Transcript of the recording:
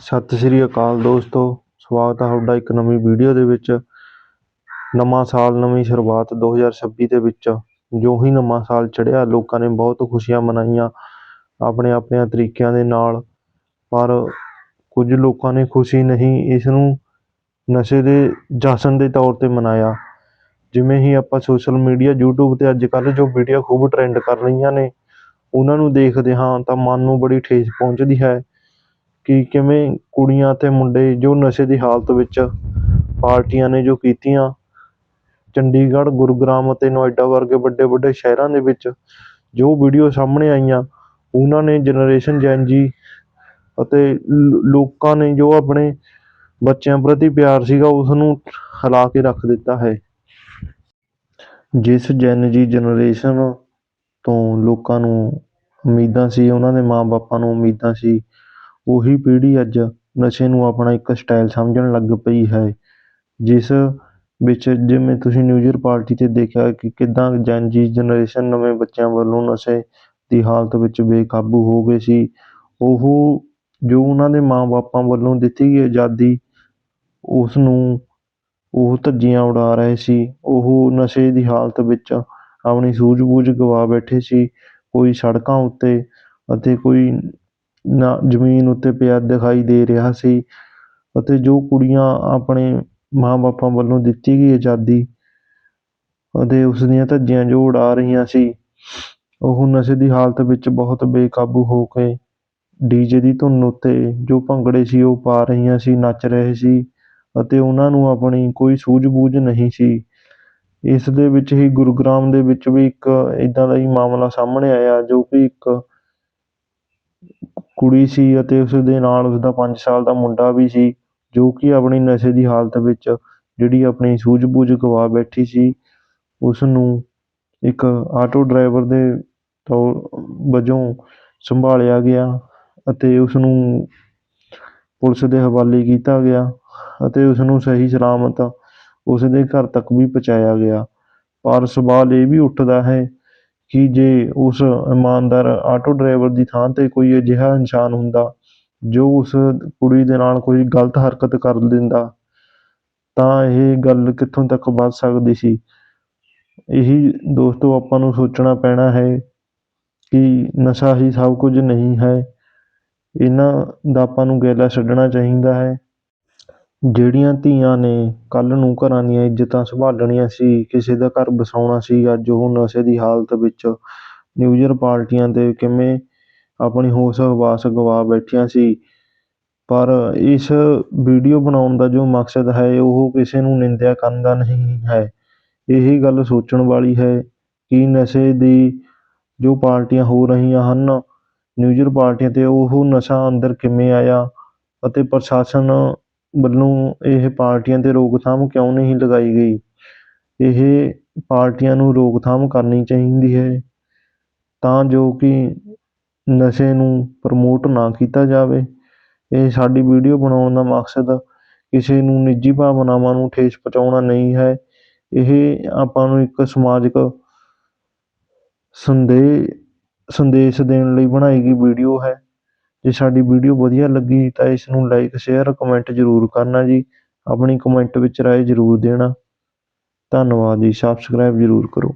ਸਤਿ ਸ੍ਰੀ ਅਕਾਲ ਦੋਸਤੋ, ਸਵਾਗਤ ਹੈ ਤੁਹਾਡਾ ਇੱਕ ਨਵੀਂ ਵੀਡੀਓ ਦੇ ਵਿੱਚ। ਨਵਾਂ ਸਾਲ, ਨਵੀਂ ਸ਼ੁਰੂਆਤ 2026 ਦੇ ਵਿੱਚ। ਜੋ ਹੀ ਨਵਾਂ ਸਾਲ ਚੜ੍ਹਿਆ, ਲੋਕਾਂ ਨੇ ਬਹੁਤ ਖੁਸ਼ੀਆਂ ਮਨਾਈਆਂ ਆਪਣੇ ਆਪਣੇ ਤਰੀਕਿਆਂ ਦੇ ਨਾਲ। ਪਰ ਕੁਝ ਲੋਕਾਂ ਨੇ ਖੁਸ਼ੀ ਨਹੀਂ, ਇਸ ਨੂੰ ਨਸ਼ੇ ਦੇ ਜਸ਼ਨ ਦੇ ਤੌਰ ਤੇ ਮਨਾਇਆ। ਜਿਵੇਂ ਹੀ ਆਪਾਂ ਸੋਸ਼ਲ ਮੀਡੀਆ, YouTube ਤੇ ਅੱਜ ਕੱਲ੍ਹ ਜੋ ਵੀਡੀਓ ਖੂਬ ਟਰੈਂਡ ਕਰ ਰਹੀਆਂ ਨੇ, ਉਹਨਾਂ ਨੂੰ ਦੇਖਦੇ ਹਾਂ ਤਾਂ ਮਨ ਨੂੰ ਬੜੀ ਠੇਸ ਪਹੁੰਚਦੀ ਹੈ। ਕਿ ਕਿਵੇਂ ਕੁੜੀਆਂ ਅਤੇ ਮੁੰਡੇ ਜੋ ਨਸ਼ੇ ਦੀ ਹਾਲਤ ਵਿੱਚ ਪਾਰਟੀਆਂ ਨੇ ਜੋ ਕੀਤੀਆਂ, ਚੰਡੀਗੜ੍ਹ, ਗੁਰੂਗ੍ਰਾਮ ਅਤੇ ਨੋਇਡਾ ਵਰਗੇ ਵੱਡੇ ਵੱਡੇ ਸ਼ਹਿਰਾਂ ਦੇ ਵਿੱਚ ਜੋ ਵੀਡੀਓ ਸਾਹਮਣੇ ਆਈਆਂ, ਉਹਨਾਂ ਨੇ ਜਨਰੇਸ਼ਨ ਜੈਨ ਜੀ ਅਤੇ ਲੋਕਾਂ ਨੇ ਜੋ ਆਪਣੇ ਬੱਚਿਆਂ ਪ੍ਰਤੀ ਪਿਆਰ ਸੀਗਾ ਉਸ ਨੂੰ ਹਿਲਾ ਕੇ ਰੱਖ ਦਿੱਤਾ ਹੈ। ਜਿਸ ਜੈਨ ਜੀ ਜਨਰੇਸ਼ਨ ਤੋਂ ਲੋਕਾਂ ਨੂੰ ਉਮੀਦਾਂ ਸੀ, ਉਹਨਾਂ ਦੇ ਮਾਂ-ਬਾਪਾਂ ਨੂੰ ਉਮੀਦਾਂ ਸੀ ਉਹੀ ਪੀੜ੍ਹੀ ਅੱਜ ਨਸ਼ੇ ਨੂੰ ਆਪਣਾ ਇੱਕ ਸਟਾਈਲ ਸਮਝਣ ਲੱਗ ਪਈ ਹੈ, ਜਿਸ ਵਿੱਚ ਜਿਵੇਂ ਤੁਸੀਂ ਨਿਊ ਈਅਰ ਪਾਰਟੀ 'ਤੇ ਦੇਖਿਆ ਕਿ ਕਿੱਦਾਂ ਜੈਨ ਜੀ ਜਨਰੇਸ਼ਨ ਨਵੇਂ ਬੱਚਿਆਂ ਵੱਲੋਂ ਨਸ਼ੇ ਦੀ ਹਾਲਤ ਵਿੱਚ ਬੇਕਾਬੂ ਹੋ ਗਏ ਸੀ, ਉਹ ਜੋ ਉਹਨਾਂ ਦੇ ਮਾਂ-ਬਾਪਾਂ ਵੱਲੋਂ ਦਿੱਤੀ ਗਈ ਆਜ਼ਾਦੀ ਉਸ ਨੂੰ ਉਹ ਧੱਜੀਆਂ ਉਡਾ ਰਹੇ ਸੀ, ਉਹ ਨਸ਼ੇ ਦੀ ਹਾਲਤ ਵਿੱਚ ਆਪਣੀ ਸੂਝ-ਬੂਝ ਗਵਾ ਬੈਠੇ ਸੀ, ਕੋਈ ਸੜਕਾਂ ਉੱਤੇ ਅਤੇ ਕੋਈ ਨਾ ਜ਼ਮੀਨ ਉੱਤੇ ਪਿਆ ਦਿਖਾਈ ਦੇ ਰਿਹਾ ਸੀ ਅਤੇ ਜੋ ਕੁੜੀਆਂ ਆਪਣੇ ਮਾਂ-ਬਾਪਾਂ ਵੱਲੋਂ ਦਿੱਤੀ ਗਈ ਆਜ਼ਾਦੀ ਅਤੇ ਉਸ ਦੀਆਂ ਧੱਜੀਆਂ ਜੋ ਉਡਾ ਰਹੀਆਂ ਸੀ, ਉਹ ਨਸ਼ੇ ਦੀ ਹਾਲਤ ਵਿੱਚ ਬਹੁਤ ਬੇਕਾਬੂ ਹੋ ਕੇ ਡੀਜੇ ਦੀ ਧੁਨ ਉੱਤੇ ਜੋ ਭੰਗੜੇ ਸੀ ਉਹ ਪਾ ਰਹੀਆਂ ਸੀ, ਨੱਚ ਰਹੇ ਸੀ ਅਤੇ ਉਹਨਾਂ ਨੂੰ ਆਪਣੀ ਕੋਈ ਸੂਝ-ਬੂਝ ਨਹੀਂ ਸੀ। ਇਸ ਦੇ ਵਿੱਚ ਹੀ ਗੁਰੂਗ੍ਰਾਮ ਦੇ ਵਿੱਚ ਵੀ ਇੱਕ ਇੱਦਾਂ ਦਾ ਹੀ ਮਾਮਲਾ ਸਾਹਮਣੇ ਆਇਆ ਜੋ ਕਿ ਇੱਕ ਕੁੜੀ ਸੀ ਅਤੇ ਉਸ ਦੇ ਨਾਲ ਉਸਦਾ 5 ਸਾਲ ਦਾ ਮੁੰਡਾ ਵੀ ਸੀ, ਜੋ ਕਿ ਆਪਣੀ ਨਸ਼ੇ ਦੀ ਹਾਲਤ ਵਿੱਚ ਜਿਹੜੀ ਆਪਣੀ ਸੂਝ-ਬੂਝ ਗਵਾ ਬੈਠੀ ਸੀ ਉਸ ਨੂੰ ਇੱਕ ਆਟੋ ਡਰਾਈਵਰ ਦੇ ਤੌਰ ਵਜੋਂ ਸੰਭਾਲਿਆ ਗਿਆ ਅਤੇ ਉਸ ਨੂੰ ਪੁਲਿਸ ਦੇ ਹਵਾਲੇ ਕੀਤਾ ਗਿਆ ਅਤੇ ਉਸ ਨੂੰ ਸਹੀ ਸਲਾਮਤ ਉਸ ਦੇ ਘਰ ਤੱਕ ਵੀ ਪਹੁੰਚਾਇਆ ਗਿਆ। ਪਰ ਸਵਾਲ ਇਹ ਵੀ ਉੱਠਦਾ ਹੈ ਕਿ ਜੇ ਉਸ ਇਮਾਨਦਾਰ ਆਟੋ ਡਰਾਈਵਰ ਦੀ ਥਾਂ 'ਤੇ ਕੋਈ ਅਜਿਹਾ ਇਨਸਾਨ ਹੁੰਦਾ, ਜੋ ਉਸ ਕੁੜੀ ਦੇ ਨਾਲ ਕੋਈ ਗਲਤ ਹਰਕਤ ਕਰ ਦਿੰਦਾ, ਤਾਂ ਇਹ ਗੱਲ ਕਿੱਥੋਂ ਤੱਕ ਵੱਧ ਸਕਦੀ ਸੀ? ਇਹੀ ਦੋਸਤੋ, ਆਪਾਂ ਨੂੰ ਸੋਚਣਾ ਪੈਣਾ ਹੈ ਕਿ ਨਸ਼ਾ ਹੀ ਸਭ ਕੁਝ ਨਹੀਂ ਹੈ। ਇਹਨਾਂ ਦਾ ਆਪਾਂ ਨੂੰ ਗੇਲਾ ਛੱਡਣਾ ਚਾਹੀਦਾ ਹੈ। ਜਿਹੜੀਆਂ ਧੀਆਂ ਨੇ, ਕੱਲ੍ਹ ਨੂੰ ਘਰਾਂ ਦੀਆਂ ਇੱਜ਼ਤਾਂ ਸੰਭਾਲਣੀਆਂ ਸੀ, ਕਿਸੇ ਦਾ ਘਰ ਵਸਾਉਣਾ ਸੀ, ਅੱਜ ਉਹ ਨਸ਼ੇ ਦੀ ਹਾਲਤ ਵਿੱਚ ਨਿਊਜ਼ਰ ਪਾਰਟੀਆਂ 'ਤੇ ਕਿਵੇਂ ਆਪਣੀ ਹੋਸ਼ ਹਵਾਸ ਗਵਾ ਬੈਠੀਆਂ ਸੀ। ਪਰ ਇਸ ਵੀਡੀਓ ਬਣਾਉਣ ਦਾ ਜੋ ਮਕਸਦ ਹੈ, ਉਹ ਕਿਸੇ ਨੂੰ ਨਿੰਦਿਆ ਕਰਨ ਦਾ ਨਹੀਂ ਹੈ। ਇਹ ਗੱਲ ਸੋਚਣ ਵਾਲੀ ਹੈ ਕਿ ਨਸ਼ੇ ਦੀ ਜੋ ਪਾਰਟੀਆਂ ਹੋ ਰਹੀਆਂ ਹਨ, ਨਿਊਜ਼ਰ ਪਾਰਟੀਆਂ 'ਤੇ ਉਹ ਨਸ਼ਾ ਅੰਦਰ ਕਿਵੇਂ ਆਇਆ ਅਤੇ ਪ੍ਰਸ਼ਾਸਨ ਵੱਲੋਂ ਇਹ ਪਾਰਟੀਆਂ 'ਤੇ ਰੋਕਥਾਮ ਕਿਉਂ ਨਹੀਂ ਲਗਾਈ ਗਈ? ਇਹ ਪਾਰਟੀਆਂ ਨੂੰ ਰੋਕਥਾਮ ਕਰਨੀ ਚਾਹੀਦੀ ਹੈ ਤਾਂ ਜੋ ਕਿ ਨਸ਼ੇ ਨੂੰ ਪ੍ਰਮੋਟ ਨਾ ਕੀਤਾ ਜਾਵੇ। ਇਹ ਸਾਡੀ ਵੀਡੀਓ ਬਣਾਉਣ ਦਾ ਮਕਸਦ ਕਿਸੇ ਨੂੰ ਨਿੱਜੀ ਭਾਵਨਾਵਾਂ ਨੂੰ ਠੇਸ ਪਹੁੰਚਾਉਣਾ ਨਹੀਂ ਹੈ। ਇਹ ਆਪਾਂ ਨੂੰ ਇੱਕ ਸਮਾਜਿਕ ਸੰਦੇ ਸੰਦੇਸ਼ ਦੇਣ ਲਈ ਬਣਾਈ ਗਈ ਵੀਡੀਓ ਹੈ। ਜੇ ਸਾਡੀ ਵੀਡੀਓ ਵਧੀਆ ਲੱਗੀ ਤਾਂ ਇਸ ਨੂੰ ਲਾਈਕ ਸ਼ੇਅਰ ਕਮੈਂਟ ਜ਼ਰੂਰ ਕਰਨਾ ਜੀ। ਆਪਣੀ ਕਮੈਂਟ ਵਿੱਚ ਰਾਏ ਜ਼ਰੂਰ ਦੇਣਾ। ਧੰਨਵਾਦ ਜੀ। ਸਬਸਕ੍ਰਾਈਬ ਜ਼ਰੂਰ ਕਰੋ।